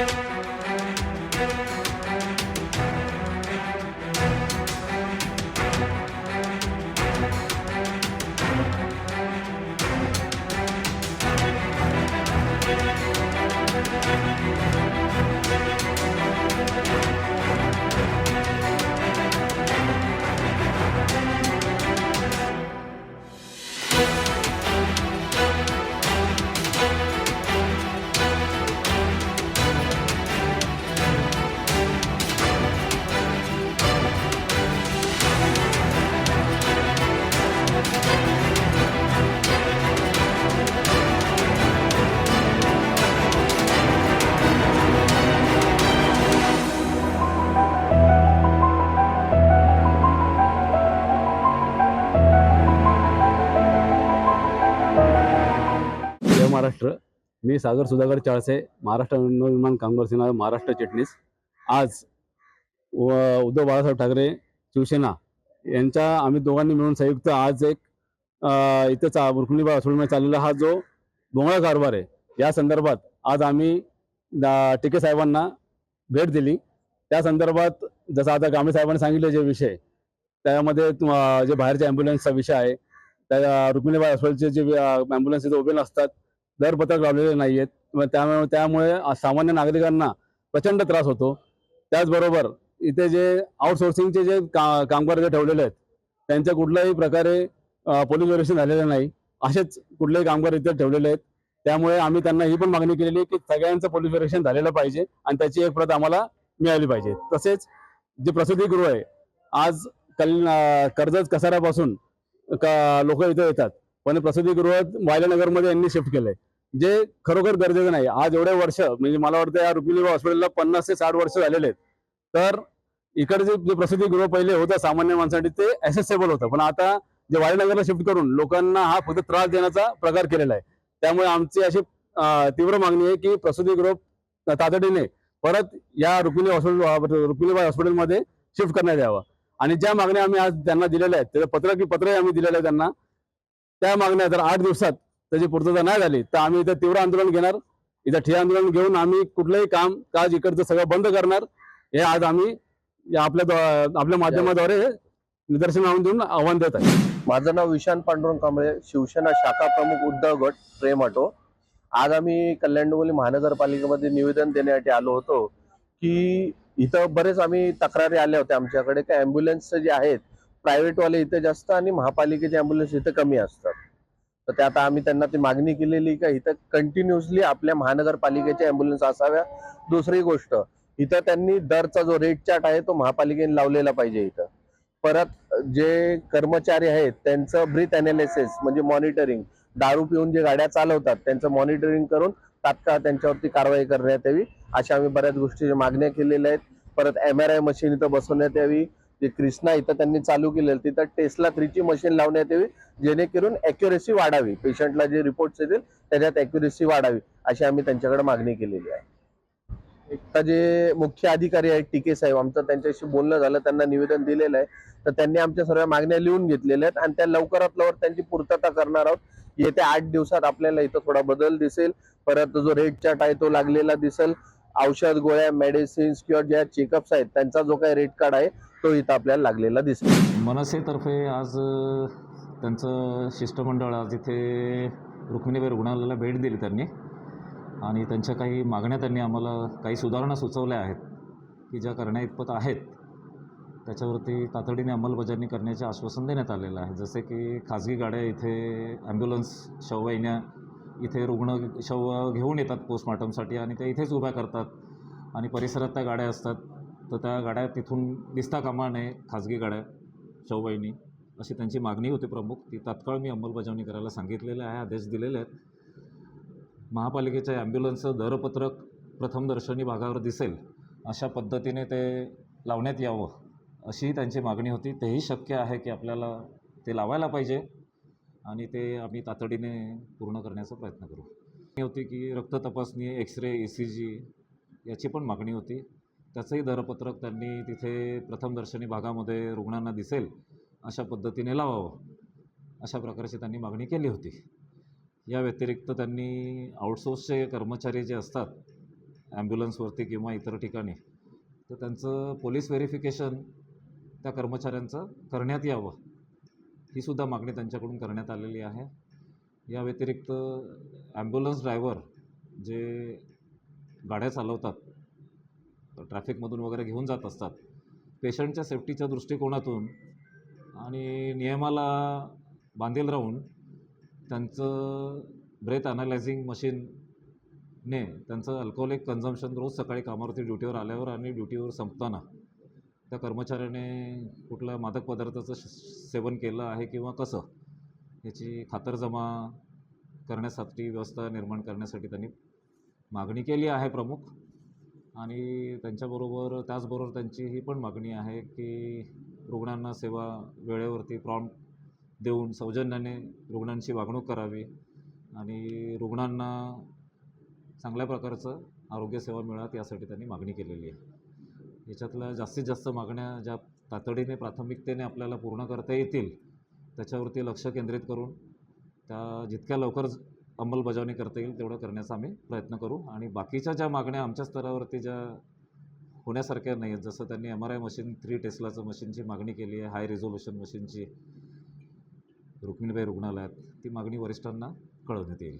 जय मी सागर सुधाकर चाळसे महाराष्ट्र नवनिर्माण कामगार सेना महाराष्ट्र चिटणीस. आज व उद्धव बाळासाहेब ठाकरे शिवसेना यांच्या आम्ही दोघांनी मिळून संयुक्त आज एक इथे इथं चा रुक्मिणीबाई असोडमध्ये चाललेला हा जो डोंगळा कारभार आहे या संदर्भात आज आम्ही टिके साहेबांना भेट दिली. त्या संदर्भात जसं आता गांभीर साहेबांनी सांगितले जे विषय त्यामध्ये जे बाहेरच्या ॲम्ब्युलन्सचा विषय आहे त्या रुक्मिणीबाई हॉस्पिटलचे जे ॲम्ब्युलन्स इथे उभे नसतात दरपत्रक लावलेले नाही आहेत त्यामुळे त्यामुळे सामान्य नागरिकांना प्रचंड त्रास होतो. त्याचबरोबर इथे जे आउटसोर्सिंगचे जे का कामगार जे ठेवलेले आहेत त्यांच्या कुठल्याही प्रकारे पोलीस व्हेरिफिकेशन झालेलं नाही. असेच कुठलेही कामगार इथे ठेवलेले आहेत. त्यामुळे आम्ही त्यांना ही पण मागणी केलेली की सगळ्यांचं पोलीस व्हेरिफिकेशन झालेलं पाहिजे आणि त्याची एक प्रत आम्हाला मिळाली पाहिजे. तसेच जे प्रसिद्धीगृह आहे आज कल कर्जत कसाऱ्यापासून का लोक इथे येतात. पण प्रसूतीगृह वायलानगरमध्ये यांनी शिफ्ट केलंय. जे खरोखर गरजेचं नाही. आज एवढे वर्ष म्हणजे मला वाटतं या रुपिली हॉस्पिटलला पन्नास ते साठ वर्ष झालेले आहेत. तर इकडचे जे प्रसूतीगृह पहिले होतं सामान्य माणसासाठी ते ऍसेसेबल होतं. पण आता जे वायनगरला शिफ्ट करून लोकांना हा फक्त त्रास देण्याचा प्रकार केलेला आहे. त्यामुळे आमची अशी तीव्र मागणी आहे की प्रसूतीगृह तातडीने परत या रुपिली हॉस्पिटल रुपिलीबाई हॉस्पिटलमध्ये शिफ्ट करण्यात यावं. आणि ज्या मागण्या आम्ही आज त्यांना दिलेल्या आहेत त्याचं पत्र की पत्रही आम्ही दिलेलं आहे त्यांना त्या मागण्या जर आठ दिवसात त्याची पूर्तता नाही झाली तर आम्ही इथं तीव्र आंदोलन घेणार. इथं ठिय्या आंदोलन घेऊन आम्ही कुठलंही काम काज इकडचं सगळं बंद करणार. हे आज आम्ही आपल्या आपल्या माध्यमाद्वारे निदर्शन आणून देऊन आव्हान देत आहे. माझं नाव विशांत पांडुरंग कांबळे शिवसेना शाखा प्रमुख उद्धव गट प्रेम ऑटो. आज आम्ही कल्याण डोंबिवली महानगरपालिकेमध्ये निवेदन देण्यासाठी आलो होतो की इथं बरेच आम्ही तक्रारी आल्या होत्या आमच्याकडे. काय ॲम्ब्युलन्स जे आहेत प्रायव्हेटवाले इथे जास्त आणि महापालिकेचे ॲम्ब्युलन्स इथं कमी असतात तर ते आता आम्ही त्यांना ती मागणी केलेली का इथं कंटिन्युअसली आपल्या महानगरपालिकेच्या ॲम्ब्युलन्स असाव्या. दुसरी गोष्ट इथं त्यांनी दरचा जो रेट चार्ट आहे तो महापालिकेने लावलेला पाहिजे इथं. परत जे कर्मचारी आहेत त्यांचं ब्रीथ अनालिसिस म्हणजे मॉनिटरिंग दारू पिऊन जे गाड्या चालवतात त्यांचं मॉनिटरिंग करून तात्काळ त्यांच्यावरती कारवाई करण्यात यावी. अशा आम्ही बऱ्याच गोष्टी मागण्या केलेल्या आहेत. परत एम आर आय मशीन इथं बसवण्यात यावी. जे क्रिष्णा इथं त्यांनी चालू केलेलं तिथं टेस्ला थ्रीची मशीन लावण्यात यावी जेणेकरून अॅक्युरेसी वाढावी. पेशंटला जे रिपोर्ट्स येतील त्याच्यात अॅक्युरेसी वाढावी अशी आम्ही त्यांच्याकडे मागणी केलेली आहे. आता जे मुख्य अधिकारी आहेत टीके साहेब आमचं त्यांच्याशी बोलणं झालं त्यांना निवेदन दिलेलं आहे. तर त्यांनी आमच्या सर्व मागण्या लिहून घेतलेल्या आहेत आणि त्या लवकरात लवकर त्यांची पूर्तता करणार आहोत. येत्या आठ दिवसात आपल्याला इथं थोडा बदल दिसेल. परत जो रेट चार्ट आहे तो लागलेला दिसेल. औषध गोळ्या मेडिसिन्स किंवा ज्या चेकअप्स आहेत त्यांचा जो काही रेट कार्ड आहे तो इथं आपल्याला लागलेला दिसेल मनसेतर्फे आज त्यांचं शिष्टमंडळ आज इथे रुक्मिणीबाई रुग्णालयाला भेट दिली त्यांनी. आणि त्यांच्या काही मागण्या त्यांनी आम्हाला काही सुधारणा सुचवल्या आहेत की ज्या करण्याइतपत आहेत त्याच्यावरती तातडीने अंमलबजावणी करण्याचे आश्वासन देण्यात आलेलं आहे. जसे की खाजगी गाड्या इथे ॲम्ब्युलन्स शववाहिन्या इथे रुग्ण शव घेऊन येतात पोस्टमॉर्टमसाठी आणि त्या इथेच उभ्या करतात. आणि परिसरात त्या गाड्या असतात. तर त्या गाड्या तिथून दिसता कामा नये खाजगी गाड्या शववाहिनी अशी त्यांची मागणी होती प्रमुख. ती तात्काळ मी अंमलबजावणी करायला सांगितलेले आहे आदेश दिलेले आहेत. महापालिकेच्या ॲम्ब्युलन्सचं दरपत्रक प्रथमदर्शनी भागावर दिसेल अशा पद्धतीने ते लावण्यात यावं अशी त्यांची मागणी होती. तेही शक्य आहे की आपल्याला ते लावायला पाहिजे आणि ते आम्ही तातडीने पूर्ण करण्याचा प्रयत्न करू. होती की रक्त तपासणी X ray E C G याची पण मागणी होती. त्याचंही दरपत्रक त्यांनी तिथे प्रथमदर्शनी भागामध्ये रुग्णांना दिसेल अशा पद्धतीने लावावं अशा प्रकारची त्यांनी मागणी केली होती. या व्यतिरिक्त त्यांनी आउटसोर्सचे कर्मचारी जे असतात ॲम्ब्युलन्सवरती किंवा इतर ठिकाणी तर त्यांचं पोलीस व्हेरिफिकेशन त्या कर्मचाऱ्यांचं करण्यात यावं ही सुद्धा मागणी त्यांच्याकडून करण्यात आलेली आहे. या व्यतिरिक्त ॲम्ब्युलन्स ड्रायव्हर जे गाड्या चालवतात ट्रॅफिकमधून वगैरे घेऊन जात असतात. पेशंटच्या सेफ्टीच्या दृष्टिकोनातून आणि नियमाला बांधील राहून त्यांचं ब्रेथ अनालायझिंग मशीनने त्यांचं अल्कोहोलिक कन्झम्शन रोज सकाळी कामावरती ड्युटीवर आल्यावर आणि ड्युटीवर संपताना त्या कर्मचाऱ्याने कुठल्या मादक पदार्थाचं सेवन केलं आहे किंवा कसं याची खातरजमा करण्यासाठी व्यवस्था निर्माण करण्यासाठी त्यांनी मागणी केली आहे प्रमुख. आणि त्यांच्याबरोबर त्याचबरोबर त्यांची ही पण मागणी आहे की रुग्णांना सेवा वेळेवरती प्रॉम्प्ट देऊन सौजन्याने रुग्णांची वागणूक करावी आणि रुग्णांना चांगल्या प्रकारचं आरोग्यसेवा मिळावी यासाठी त्यांनी मागणी केलेली आहे. याच्यातल्या जास्तीत जास्त मागण्या ज्या तातडीने प्राथमिकतेने आपल्याला पूर्ण करता येतील त्याच्यावरती लक्ष केंद्रित करून त्या जितक्या लवकर अंमलबजावणी करता येईल तेवढं करण्याचा आम्ही प्रयत्न करू. आणि बाकीच्या ज्या मागण्या आमच्या स्तरावरती ज्या होण्यासारख्या नाही आहेत जसं त्यांनी M R I machine three टेस्लाचं मशीनची मागणी केली आहे हाय रिझोल्युशन मशीनची रुक्मिणीबाई रुग्णालयात ती मागणी वरिष्ठांना कळवण्यात येईल.